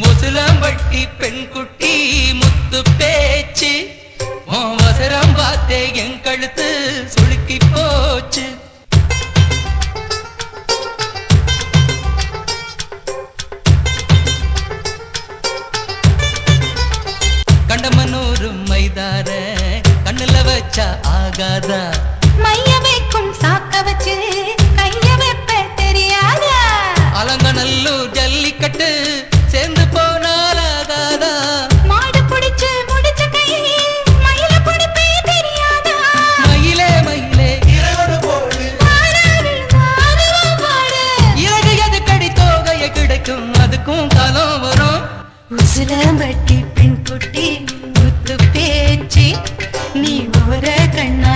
முதுலம்பட்டி பெண் குட்டி முத்து பேச்சு. வசரம் பார்த்தே என் கழுத்து சுளுக்கி போச்சு. கண்டமனூரும் மைதார கண்ணுல வச்சா ஆகாதா? மைய வைக்கும் சாக்க வச்சு கைய வைப்ப தெரியாதா? அலங்கநல்லூர் ஜல்லிக்கட்டு ఉసిన బట్టి పిన్ కొట్టి గుర్తు పేచి నీ ఓర కన్నా